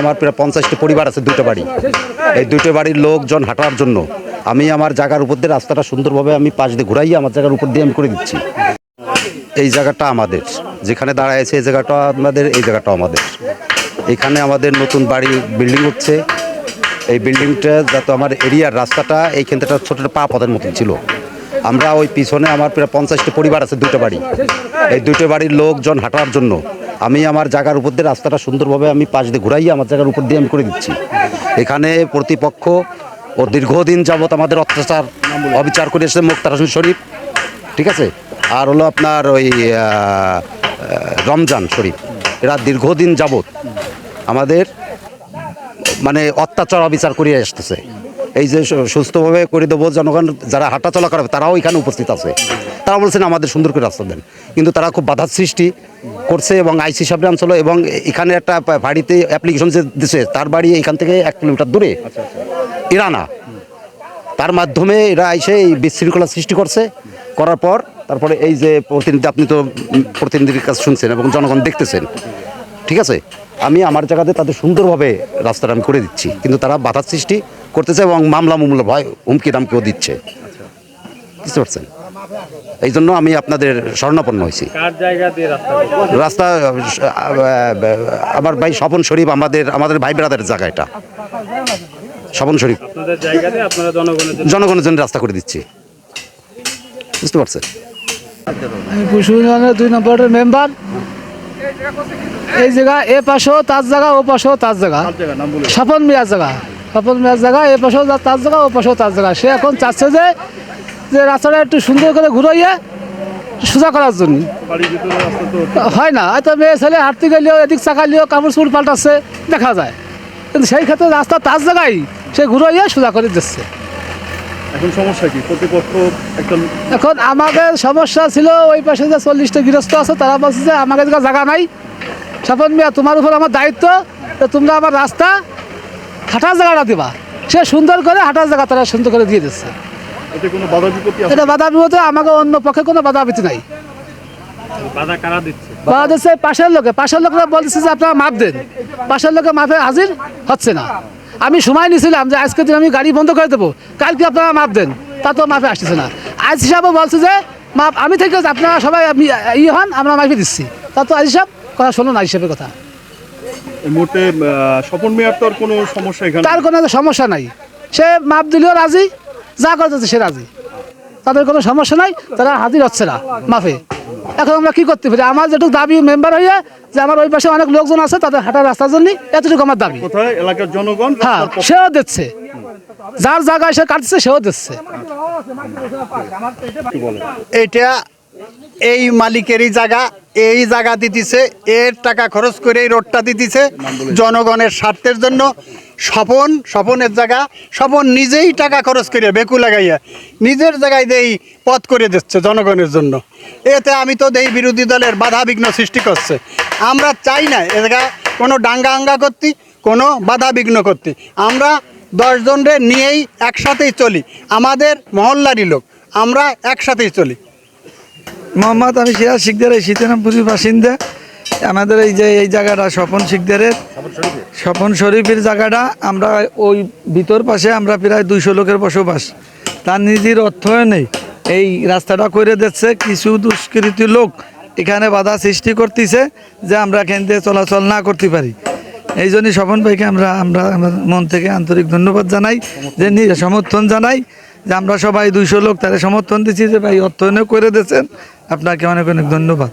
আমার প্রায় পঞ্চাশটি পরিবার আছে, দুটো বাড়ি। এই দুটো বাড়ির লোকজন হাঁটার জন্য। আমি আমার জায়গার উপর দিয়ে রাস্তাটা সুন্দরভাবে আমি পাশ দিয়ে ঘুরাইয়ে আমার জায়গার উপর দিয়ে আমি করে দিচ্ছি। এই জায়গাটা আমাদের। যেখানে দাঁড়ায় এই জায়গাটা আমাদের, এই জায়গাটা আমাদের। এখানে আমাদের নতুন বাড়ি বিল্ডিং হচ্ছে। এই বিল্ডিংটা যাতে আমার এরিয়ার রাস্তাটা থেকে ছোটো ছোটো পা পথের মতন ছিল। আমরা ওই পিছনে আমার প্রায় পঞ্চাশটি পরিবার আছে, দুটো বাড়ি। এই দুটো বাড়ির লোকজন হাঁটার জন্য আমি আমার জায়গার উপর দিয়ে রাস্তাটা সুন্দরভাবে আমি পাশ দিয়ে ঘুরাইয়ে আমার জায়গার উপর দিয়ে আমি করে দিচ্ছি। এখানে প্রতিপক্ষ ও দীর্ঘদিন যাবৎ আমাদের অত্যাচার অবিচার করে এসেছে মুক্তার হোসেন শরীফ, ঠিক আছে? আর হলো আপনার ওই রমজান শরীফ, এরা দীর্ঘদিন যাবৎ আমাদের মানে অত্যাচার অবিচার করিয়ে আসতেছে। এই যে সুস্থভাবে করে দেবো জনগণ, যারা হাঁটা চলা করবে তারাও এখানে উপস্থিত আছে। তারা বলছেন আমাদের সুন্দর করে রাস্তা দেন। কিন্তু তারা খুব বাধার সৃষ্টি করছে এবং আইসি সাহেব অঞ্চল এবং এখানে একটা বাড়িতে অ্যাপ্লিকেশন যে দিছে তার বাড়ি এখান থেকে এক কিলোমিটার দূরে ইরানা। তার মাধ্যমে এরা এসে এই বিশৃঙ্খলা সৃষ্টি করছে। করার পর তারপরে এই যে প্রতিনিধি আপনি তো প্রতিনিধির কাছে শুনছেন এবং জনগণ দেখতেছেন ঠিক আছে? আমি আমার জায়গাতে তাদের সুন্দরভাবে রাস্তাটা আমি করে দিচ্ছি। কিন্তু তারা বাধার সৃষ্টি করতেছে এবং মামলা মামলা ভয় হুমকি দামকেও দিচ্ছে বুঝতে পারছেন? এই জন্য আমি আপনাদের স্বর্ণাপন্ন হয়েছি। কার জায়গা দিয়ে রাস্তা আমার ভাই স্বপন শরীফ আমাদের আমাদের ভাই ব্রাদারের জায়গা এটা। স্বপন শরীফ। জনগণের জন্য রাস্তা করে দিচ্ছি। বুঝতে পারছেন? দুই নম্বরের মেম্বার। এই জায়গা এ পাশেও তার জায়গা ও পাশেও তার জায়গা। স্বপন মিয়ার জায়গা। স্বপন মিয়ার জায়গা এ পাশেও তার জায়গা ও পাশেও তার জায়গা। সে এখন চাচ্ছে যে যে রাস্তাটা একটু সুন্দর করে ঘুরাইয়ে সোজা করার জন্য। হয় না হয়তো মেয়ে ছেলে হাঁটতে গেলেও এদিক চাকালেও কাপড় চুপড় পাল্টাচ্ছে দেখা যায়। কিন্তু সেই ক্ষেত্রে রাস্তা তার জায়গায় সে ঘুরাইয়ে সোজা করে দিচ্ছে। এখন সমস্যা কি? প্রতিপক্ষ একটা এখন আমাদের সমস্যা ছিল ওই পাশে যে চল্লিশটা গৃহস্থ আছে তারা বলছে যে আমাদের জায়গা নাই। স্বপন মিয়া তোমার উপর আমার দায়িত্ব তো তোমরা আমার রাস্তা হাঁটার জায়গাটা দিবা। সে সুন্দর করে হাঁটার জায়গা তারা সুন্দর করে দিয়ে দিচ্ছে। এতে কোনো বাধা বিপত্তি এটা বাধা বিপদে আমাকে অন্য পক্ষে কোনো বাধা বিপত্তি নাই। বাধা কারা দিচ্ছে? বাধা দিচ্ছে পাশের লোকে। পাশের লোকরা বলছে যে আপনারা মাপ দেন। পাশের লোকে মাপে হাজির হচ্ছে না। আমি সময় নিয়েছিলাম যে আজকে দিন আমি গাড়ি বন্ধ করে দেবো। কালকে আপনারা মাপ দেন। তা তো মাপে আসতেছে না। আজ হিসাবে বলছে যে মাপ আমি থেকে আপনারা সবাই আমি ই হন আমরা মাপে দিচ্ছি। তা তো আজ হিসাব কথা শোনো না হিসেবে কথা। মুহূর্তে স্বপন মেয়ার তো কোনো সমস্যা এখানে? তার কোনো সমস্যা নাই। সে মাপ দিলেও রাজি যা করতেছে সে রাজি। তাদের কোনো সমস্যা নাই তারা হাজির হচ্ছে না মাফে। এখন আমরা কি করতে পারি? আমার যেটুকু দাবি মেম্বার হইয়া যে আমার ওই পাশে অনেক লোকজন আছে তাদের হাঁটার রাস্তার জন্য এতটুকু আমার দাবি। এলাকার জনগণ? হ্যাঁ সেও দিচ্ছে। যার জায়গায় সে কাটছে সেও দিচ্ছে। এটা এই মালিকেরই জায়গা এই জায়গা দিতেছে এর টাকা খরচ করে এই রোডটা দিতেছে জনগণের স্বার্থের জন্য। স্বপন, স্বপনের জায়গা। স্বপন নিজেই টাকা খরচ করে বেকু লাগাইয়া নিজের জায়গায় দেই পথ করে দিচ্ছে জনগণের জন্য। এতে আমি তো দেই বিরোধী দলের বাধা বিঘ্ন সৃষ্টি করছে। আমরা চাই না এ জায়গা কোনো ডাঙ্গা আঙ্গা করতে, কোনো বাধা বিঘ্ন করতে। আমরা দশজনরে নিয়েই একসাথেই চলি। আমাদের মহল্লারই লোক, আমরা একসাথেই চলি। মোহাম্মদ আমি সিরাজ শিকদার এই সীতারামপুরের বাসিন্দা। আমাদের এই যে এই জায়গাটা স্বপন শিকদারের। স্বপন শরীফের? জায়গাটা আমরা ওই ভিতর পাশে আমরা প্রায় দুইশো লোকের বসবাস। তার নিজের অর্থায়নে এই রাস্তাটা করে দিচ্ছে। কিছু দুষ্কৃতী লোক এখানে বাধা সৃষ্টি করতেছে যে আমরা এখান থেকে চলাচল না করতে পারি। এই জন্যই স্বপন ভাইকে আমরা আমরা মন থেকে আন্তরিক ধন্যবাদ জানাই যে নি- সমর্থন জানাই যে আমরা সবাই দুইশো লোক তারা সমর্থন দিচ্ছি যে ভাই অর্থায়নও করে দিয়েছেন। আপনাকে অনেক অনেক ধন্যবাদ।